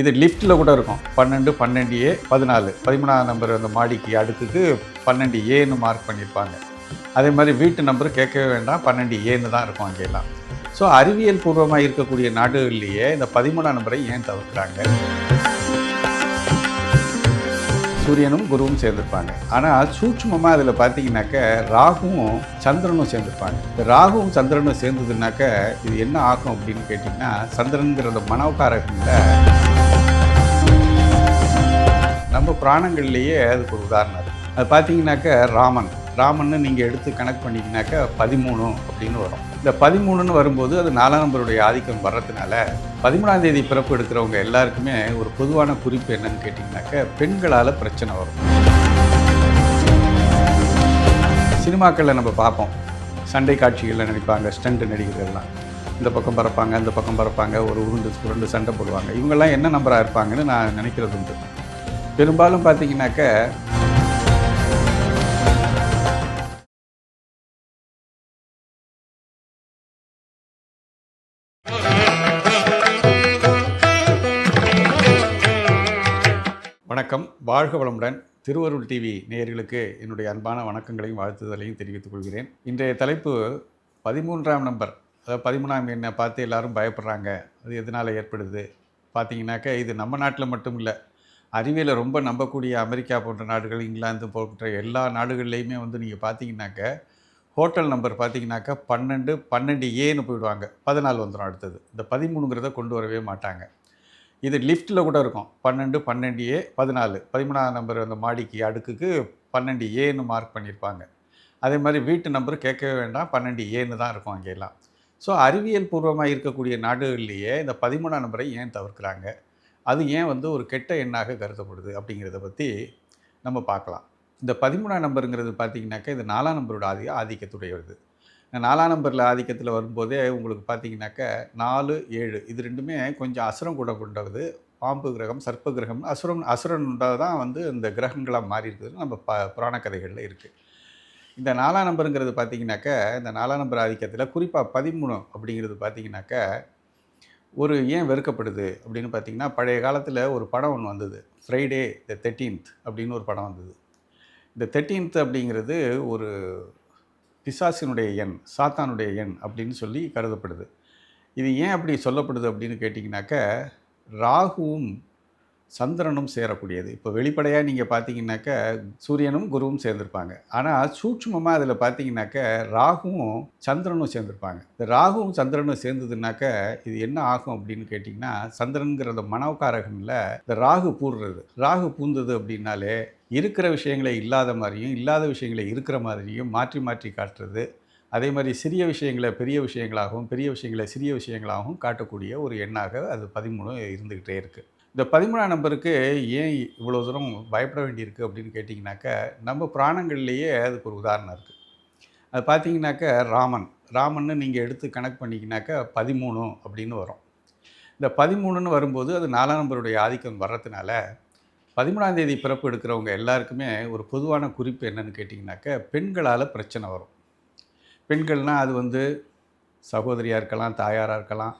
இது லிஃப்ட்டில் கூட இருக்கும். பன்னெண்டு பன்னெண்டு ஏ பதினாலு. பதிமூணாம் நம்பர் அந்த மாடிக்கு அடுக்குக்கு பன்னெண்டு ஏன்னு மார்க் பண்ணியிருப்பாங்க. அதே மாதிரி வீட்டு நம்பர் கேட்கவே வேண்டாம். பன்னெண்டு ஏன்னு தான் இருக்கும் அங்கெல்லாம் ஸோ அறிவியல் பூர்வமாக இருக்கக்கூடிய நாடுகள்லேயே இந்த பதிமூணாம் நம்பரை ஏன் தவிர்க்கிறாங்க? சூரியனும் குருவும் சேர்ந்திருப்பாங்க. ஆனால் சூட்சுமமாக அதில் பார்த்தீங்கன்னாக்க ராகுவும் சந்திரனும் சேர்ந்திருப்பாங்க. இந்த ராகுவும் சந்திரனும் சேர்ந்ததுனாக்க இது என்ன ஆகும் அப்படின்னு கேட்டிங்கன்னா அந்த மனோகாரகங்களில் நம்ம புராணங்கள்லேயே அதுக்கு ஒரு உதாரணம் அது. பார்த்தீங்கன்னாக்க ராமன். ராமன்னு நீங்கள் எடுத்து கணக்கு பண்ணிங்கனாக்க பதிமூணு அப்படின்னு வரும். இந்த பதிமூணுன்னு வரும்போது அது நாலாம் நம்பருடைய ஆதிக்கம் வர்றதுனால பதிமூணாம் தேதி பிறப்பு எடுக்கிறவங்க எல்லாருக்குமே ஒரு பொதுவான குறிப்பு என்னன்னு கேட்டிங்கனாக்க பெண்களால் பிரச்சனை வரும். சினிமாக்களில் நம்ம பார்ப்போம். சண்டை காட்சிகளில் நடிப்பாங்க ஸ்டண்ட் நடிகர்கள்லாம். இந்த பக்கம் பறப்பாங்க இந்த பக்கம் பறப்பாங்க ஒரு உருண்டு உருண்டு சண்டை போடுவாங்க. இவங்கெல்லாம் என்ன நம்பராக இருப்பாங்கன்னு நான் நினைக்கிறது உண்டு பெரும்பாலும் பார்த்தீங்கன்னாக்க வணக்கம். வாழ்க வளமுடன் திருவருள் டிவி நேயர்களுக்கு என்னுடைய அன்பான வணக்கங்களையும் வாழ்த்துதலையும் தெரிவித்துக் கொள்கிறேன். இன்றைய தலைப்பு பதிமூன்றாம் நம்பர். அதாவது பதிமூணாம் எண்ணை பார்த்து எல்லாரும் பயப்படுறாங்க. அது எதனால் ஏற்படுது? பார்த்தீங்கன்னாக்க இது நம்ம நாட்டில் மட்டும் இல்லை அறிவியலை ரொம்ப நம்பக்கூடிய அமெரிக்கா போன்ற நாடுகள் இங்கிலாந்து போன்ற எல்லா நாடுகள்லேயுமே வந்து நீங்கள் பார்த்தீங்கன்னாக்க ஹோட்டல் நம்பர் பார்த்தீங்கன்னாக்கா பன்னெண்டு பன்னெண்டு ஏன்னு போயிடுவாங்க. பதினாலு வந்துடும் அடுத்தது. இந்த பதிமூணுங்கிறத கொண்டு வரவே மாட்டாங்க. இது லிஃப்ட்டில் கூட இருக்கும். பன்னெண்டு பன்னெண்டு ஏ பதினாலு. பதிமூணாம் நம்பர் அந்த மாடிக்கு அடுக்குக்கு பன்னெண்டு ஏன்னு மார்க் பண்ணியிருப்பாங்க அதே மாதிரி வீட்டு நம்பர் கேட்கவே வேண்டாம். பன்னெண்டு ஏன்னு தான் இருக்கும் அங்கெல்லாம் ஸோ அறிவியல் பூர்வமாக இருக்கக்கூடிய நாடுகள்லேயே இந்த பதிமூணாம் நம்பரை ஏன் தவிர்க்கிறாங்க? அது ஏன் வந்து ஒரு கெட்ட எண்ணாக கருதப்படுது அப்படிங்கிறத பற்றி நம்ம பார்க்கலாம். இந்த பதிமூணாம் நம்பருங்கிறது பார்த்திங்கனாக்கா இது நாலாம் நம்பரோட ஆதி ஆதிக்கத்துடையது. இந்த நாலாம் நம்பரில் ஆதிக்கத்தில் வரும்போதே உங்களுக்கு பார்த்தீங்கன்னாக்க நாலு ஏழு இது ரெண்டுமே கொஞ்சம் அசுரம் கூட கொண்டது. பாம்பு கிரகம் சர்ப்ப கிரகம் அசுரன் அசுரன் தான் வந்து இந்த கிரகங்களாக மாறி இருக்குதுன்னு நம்ம ப புராண கதைகளில் இருக்குது இந்த நாலாம் நம்பருங்கிறது பார்த்தீங்கன்னாக்க இந்த நாலாம் நம்பர் ஆதிக்கத்தில் குறிப்பாக பதிமூணு அப்படிங்கிறது பார்த்திங்கனாக்கா ஒரு ஏன் வெறுக்கப்படுது அப்படின்னு பார்த்தீங்கன்னா பழைய காலத்தில் ஒரு படம் ஒன்று வந்தது. ஃப்ரைடே த தேர்ட்டீன்த் அப்படின்னு ஒரு படம் வந்தது. இந்த தேர்ட்டீன்த் அப்படிங்கிறது ஒரு பிசாசினுடைய எண் சாத்தானுடைய எண் அப்படின்னு சொல்லி கருதப்படுது. இது ஏன் அப்படி சொல்லப்படுது அப்படின்னு கேட்டிங்கனாக்க ராகுவும் சந்திரனும் சேரக்கூடியது. இப்போ வெளிப்படையாக நீங்கள் பார்த்தீங்கன்னாக்க சூரியனும் குருவும் சேர்ந்திருப்பாங்க. ஆனால் சூட்சுமமாக அதில் பார்த்தீங்கன்னாக்க ராகுவும் சந்திரனும் சேர்ந்திருப்பாங்க. இந்த ராகுவும் சந்திரனும் சேர்ந்ததுனாக்க இது என்ன ஆகும் அப்படின்னு கேட்டிங்கன்னா சந்திரனுங்கிறத மனோகாரகனில் இந்த ராகு பூர்றது. ராகு பூந்தது அப்படின்னாலே இருக்கிற விஷயங்களை இல்லாத மாதிரியும் இல்லாத விஷயங்களை இருக்கிற மாதிரியும் மாற்றி மாற்றி காட்டுறது. அதே மாதிரி சிறிய விஷயங்களை பெரிய விஷயங்களாகவும் பெரிய விஷயங்களை சிறிய விஷயங்களாகவும் காட்டக்கூடிய ஒரு எண்ணாக அது பதிமூணு இருந்துக்கிட்டே இருக்குது இந்த பதிமூணாம் நம்பருக்கு ஏன் இவ்வளோ தூரம் பயப்பட வேண்டியிருக்கு அப்படின்னு கேட்டிங்கனாக்க நம்ம புராணங்கள்லேயே அதுக்கு ஒரு உதாரணம் இருக்குது அது பார்த்தீங்கன்னாக்கா ராமன். ராமன்னு நீங்கள் எடுத்து கணக்கு பண்ணிக்கினாக்க பதிமூணு அப்படின்னு வரும். இந்த பதிமூணுன்னு வரும்போது அது நாலாம் நம்பருடைய ஆதிக்கம் வர்றதுனால பதிமூணாம் தேதி பிறப்பு எடுக்கிறவங்க எல்லாருக்குமே ஒரு பொதுவான குறிப்பு என்னன்னு கேட்டிங்கனாக்க பெண்களால் பிரச்சனை வரும். பெண்கள்னால் அது வந்து சகோதரியாக இருக்கலாம் தாயாராக இருக்கலாம்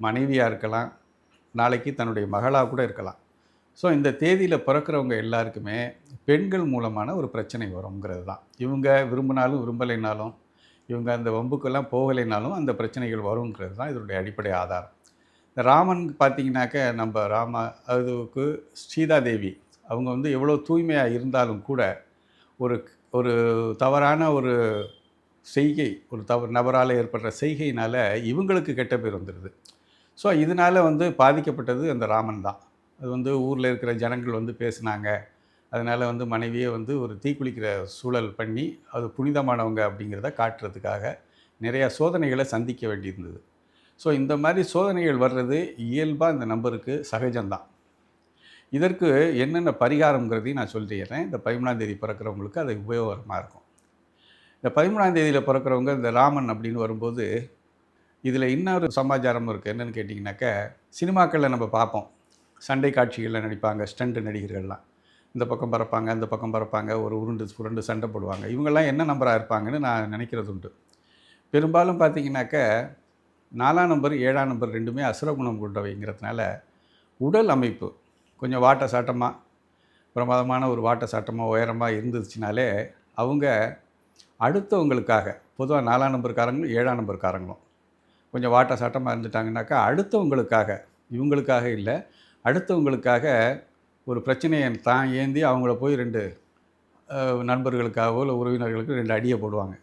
மனைவியாக இருக்கலாம் நாளைக்கு தன்னுடைய மகளாக கூட இருக்கலாம். ஸோ இந்த தேதியில் பிறக்கிறவங்க எல்லாருக்குமே பெண்கள் மூலமான ஒரு பிரச்சனை வருங்கிறது தான். இவங்க விரும்பினாலும் விரும்பலைனாலும் இவங்க அந்த வம்புக்கெல்லாம் போகலைனாலும் அந்த பிரச்சனைகள் வருங்கிறது தான் இதனுடைய அடிப்படை ஆதாரம். இந்த ராமன் பார்த்தீங்கன்னாக்க நம்ம ராம அதுக்கு ஸ்ரீதாதேவி அவங்க வந்து எவ்வளோ தூய்மையாக இருந்தாலும் கூட ஒரு ஒரு தவறான ஒரு செய்கை ஒரு தவறு நபரால் ஏற்படுற செய்கையினால் இவங்களுக்கு கெட்ட பேர் வந்துடுது ஸோ இதனால் வந்து பாதிக்கப்பட்டது அந்த ராமன் தான். அது வந்து ஊரில் இருக்கிற ஜனங்கள் வந்து பேசுனாங்க. அதனால் வந்து மனைவியை வந்து ஒரு தீக்குளிக்கிற சூழல் பண்ணி அது புனிதமானவங்க அப்படிங்கிறத காட்டுறதுக்காக நிறையா சோதனைகளை சந்திக்க வேண்டியிருந்தது. ஸோ இந்த மாதிரி சோதனைகள் வர்றது இயல்பாக இந்த நம்பருக்கு சகஜம்தான். இதற்கு என்னென்ன பரிகாரங்கிறதையும் நான் சொல்லிடுறேன். இந்த பதிமூணாம் தேதி பிறக்கிறவங்களுக்கு அது உபயோகமாக இருக்கும். இந்த பதிமூணாம் தேதியில் பிறக்கிறவங்க இந்த ராமன் அப்படின்னு வரும்போது இதில் இன்னொரு சமாச்சாரம் இருக்குது. என்னென்னு கேட்டிங்கனாக்க சினிமாக்களில் நம்ம பார்ப்போம். சண்டை காட்சிகளில் நடிப்பாங்க ஸ்டண்ட் நடிகர்கள்லாம். இந்த பக்கம் பறப்பாங்க அந்த பக்கம் பறப்பாங்க ஒரு உருண்டு சுருண்டு சண்டை போடுவாங்க. இவங்கெல்லாம் என்ன நம்பராக இருப்பாங்கன்னு நான் நினைக்கிறது உண்டு. பெரும்பாலும் பார்த்தீங்கன்னாக்க நாலாம் நம்பர் ஏழாம் நம்பர் ரெண்டுமே அசுரகுணம் கொண்டவைங்கிறதுனால உடல் அமைப்பு கொஞ்சம் வாட்ட சாட்டமாக பிரமாதமான ஒரு வாட்ட சாட்டமாக உயரமாக இருந்துச்சுனாலே அவங்க அடுத்தவங்களுக்காக பொதுவாக நாலாம் நம்பர்காரங்களும் ஏழாம் நம்பர்காரங்களும் கொஞ்சம் வாட்ட சாட்டமாக இருந்துட்டாங்கனாக்கா அடுத்தவங்களுக்காக இவங்களுக்காக இல்லை அடுத்தவங்களுக்காக ஒரு பிரச்சனையை தான் ஏந்தி அவங்கள போய் ரெண்டு நண்பர்களுக்காகவோ இல்லை உறவினர்களுக்கு ரெண்டு அடியை போடுவாங்க.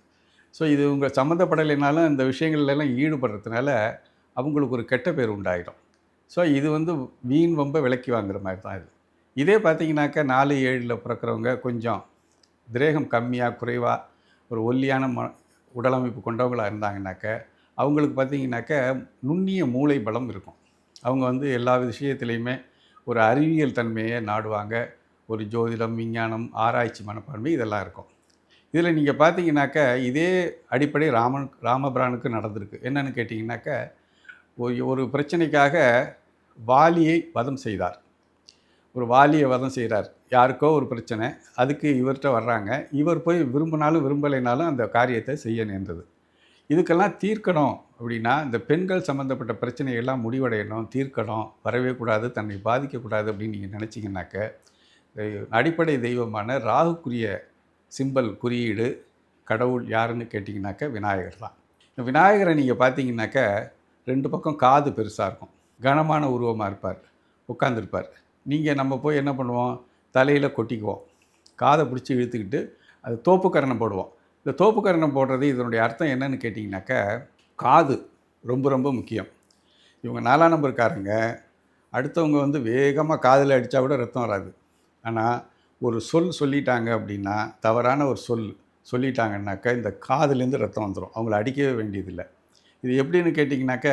ஸோ இது இவங்க சம்மந்தப்படலைனாலும் இந்த விஷயங்கள்லாம் ஈடுபடுறதுனால அவங்களுக்கு ஒரு கெட்ட பேர் உண்டாயிடும். ஸோ இது வந்து வீண் வம்ப விலக்கி வாங்குற மாதிரி தான் இது. இதே பார்த்தீங்கனாக்கா நாலு ஏழில் பிறக்கிறவங்க கொஞ்சம் திரேகம் கம்மியாக குறைவாக ஒரு ஒல்லியான ம உடலமைப்பு கொண்டவங்களாக இருந்தாங்கனாக்க அவங்களுக்கு பார்த்திங்கனாக்கா நுண்ணிய மூளை பலம் இருக்கும். அவங்க வந்து எல்லா விஷயத்துலேயுமே ஒரு அறிவியல் தன்மையை நாடுவாங்க. ஒரு ஜோதிடம் விஞ்ஞானம் ஆராய்ச்சி மனப்பான்மை இதெல்லாம் இருக்கும். இதில் நீங்கள் பார்த்தீங்கன்னாக்கா இதே அடிப்படை ராமன் ராமபிரானுக்கு நடந்திருக்கு. என்னன்னு கேட்டிங்கனாக்க ஒரு ஒரு பிரச்சனைக்காக வாலியை வதம் செய்தார். ஒரு வாலியை வதம் செய்கிறார். யாருக்கோ ஒரு பிரச்சனை அதுக்கு இவர்கிட்ட வர்றாங்க. இவர் போய் விரும்பினாலும் விரும்பலைனாலும் அந்த காரியத்தை செய்ய நேர்ந்தது. இதுக்கெல்லாம் தீர்க்கணும் அப்படின்னா இந்த பெண்கள் சம்மந்தப்பட்ட பிரச்சனையெல்லாம் முடிவடையணும் தீர்க்கணும் வரவே கூடாது தன்னை பாதிக்கக்கூடாது அப்படின்னு நீங்கள் நினச்சிங்கனாக்க அடிப்படை தெய்வமான ராகுக்குரிய சிம்பல் குறியீடு கடவுள் யாருன்னு கேட்டிங்கனாக்க விநாயகர் தான். இந்த விநாயகரை நீங்கள் பார்த்தீங்கன்னாக்க ரெண்டு பக்கம் காது பெருசாக இருக்கும். கனமான உருவமாக இருப்பார் உட்காந்துருப்பார் நீங்கள் நம்ம போய் என்ன பண்ணுவோம்? தலையில் கொட்டிக்குவோம். காதை பிடிச்சி இழுத்துக்கிட்டு அது தோப்புக்கரணம் போடுவோம். இந்த தோப்புக்கரணம் போடுறது இதனுடைய அர்த்தம் என்னன்னு கேட்டிங்கனாக்க காது ரொம்ப ரொம்ப முக்கியம். இவங்க நாலாம் நம்பருக்காரங்க அடுத்தவங்க வந்து வேகமாக காதில் அடித்தா கூட ரத்தம் வராது. ஆனால் ஒரு சொல் சொல்லிட்டாங்க அப்படின்னா தவறான ஒரு சொல் சொல்லிட்டாங்கன்னாக்கா இந்த காதுலேருந்து ரத்தம் வந்துடும் அவங்கள அடிக்கவே வேண்டியதில்லை. இது எப்படின்னு கேட்டிங்கனாக்க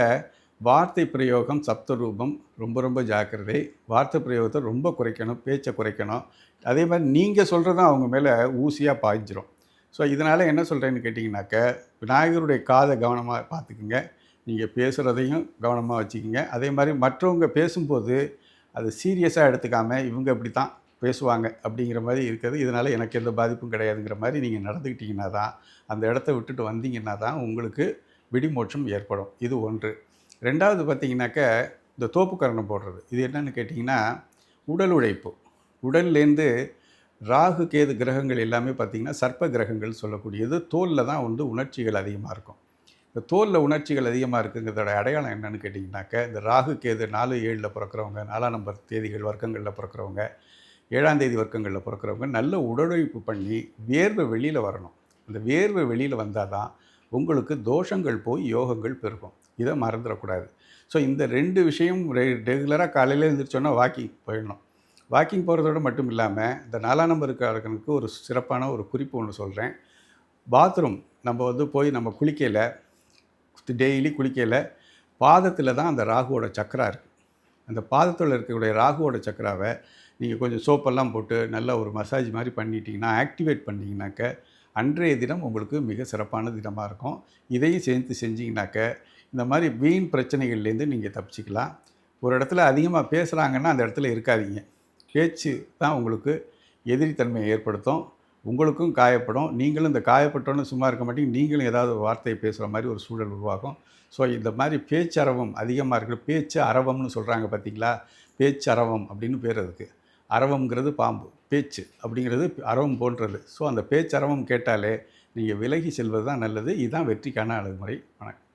வார்த்தை பிரயோகம் சப்தரூபம் ரொம்ப ரொம்ப ஜாக்கிரதை. வார்த்தை பிரயோகத்தை ரொம்ப குறைக்கணும் பேச்சை குறைக்கணும். அதே மாதிரி நீங்கள் சொல்கிறதும் அவங்க மேலே ஊசியாக பாய்ஞ்சிரும். ஸோ இதனால் என்ன சொல்கிறேன்னு கேட்டிங்கனாக்க விநாயகருடைய காதை கவனமாக பார்த்துக்குங்க. நீங்கள் பேசுகிறதையும் கவனமாக வச்சுக்கோங்க. அதே மாதிரி மற்றவங்க பேசும்போது அது சீரியஸாக எடுத்துக்காமல் இவங்க இப்படி தான் பேசுவாங்க அப்படிங்கிற மாதிரி இருக்கிறது. இதனால் எனக்கு எந்த பாதிப்பும் கிடையாதுங்கிற மாதிரி நீங்கள் நடந்துக்கிட்டிங்கன்னா தான் அந்த இடத்த விட்டுட்டு வந்தீங்கன்னா தான் உங்களுக்கு விடிமோட்சம் ஏற்படும். இது ஒன்று. ரெண்டாவது பார்த்திங்கனாக்க இந்த தோப்புக்கரணம் போடுறது. இது என்னென்னு கேட்டிங்கன்னா உடல் உழைப்பு. உடல்லேருந்து ராகு கேது கிரகங்கள் எல்லாமே பார்த்திங்கன்னா சர்ப்ப கிரகங்கள் சொல்லக்கூடியது. தோலில் தான் வந்து உணர்ச்சிகள் அதிகமாக இருக்கும். இந்த தோலில் உணர்ச்சிகள் அதிகமாக இருக்குங்கிறதோட அடையாளம் என்னென்னு கேட்டிங்கனாக்க இந்த ராகு கேது நாலு ஏழில் பிறக்கிறவங்க நாலாம் நம்பர் தேதிகள் வர்க்கங்களில் பிறக்கிறவங்க ஏழாம் தேதி வர்க்கங்களில் பிறக்கிறவங்க நல்ல உடலுழைப்பு பண்ணி வேர்வை வெளியில் வரணும். அந்த வேர்வை வெளியில் வந்தால் தான் உங்களுக்கு தோஷங்கள் போய் யோகங்கள் பெருகும். இதை மறந்துடக்கூடாது. ஸோ இந்த ரெண்டு விஷயம் ரெ ரெகுலராக காலையில் எழுந்திரிச்சோன்னா வாக்கிங் போயிடணும். வாக்கிங் போகிறதோட மட்டும் இல்லாமல் இந்த நாலாம் நம்பருக்காரர்களுக்கு ஒரு சிறப்பான ஒரு குறிப்பு ஒன்று சொல்கிறேன் பாத்ரூம் நம்ம வந்து போய் நம்ம குளிக்கையில் டெய்லி குளிக்கையில் பாதத்தில் தான் அந்த ராகுவோட சக்கரா இருக்குது அந்த பாதத்தில் இருக்கக்கூடிய ராகுவோட சக்கராவை நீங்கள் கொஞ்சம் சோப்பெல்லாம் போட்டு நல்ல ஒரு மசாஜ் மாதிரி பண்ணிட்டீங்கன்னா ஆக்டிவேட் பண்ணிங்கனாக்க அன்றைய தினம் உங்களுக்கு மிக சிறப்பான தினமாக இருக்கும். இதையும் சேர்த்து செஞ்சிங்கனாக்க இந்த மாதிரி வீண் பிரச்சனைகள்லேருந்து நீங்கள் தப்பிச்சிக்கலாம். ஒரு இடத்துல அதிகமாக பேசுகிறாங்கன்னா அந்த இடத்துல இருக்காதீங்க. பேச்சு தான் உங்களுக்கு எதிரித்தன்மையை ஏற்படுத்தும். உங்களுக்கும் காயப்படும். நீங்களும் இந்த காயப்பட்டோன்னு சும்மா இருக்க மாட்டீங்க. நீங்களும் ஏதாவது வார்த்தையை பேசுகிற மாதிரி ஒரு சூழல் உருவாகும். ஸோ இந்த மாதிரி பேச்சரவம் அதிகமாக இருக்குது பேச்சு அரவம்னு சொல்கிறாங்க பார்த்தீங்களா பேச்சரவம் அப்படின்னு பேர் அதுக்கு. அரவம்ங்கிறது பாம்பு பேச்சு அப்படிங்கிறது அரவம் போன்றது. ஸோ அந்த பேச்சரவம் கேட்டாலே நீங்கள் விலகி செல்வது தான் நல்லது. இதுதான் வெற்றிக்கான அணுகுமுறை. வணக்கம்.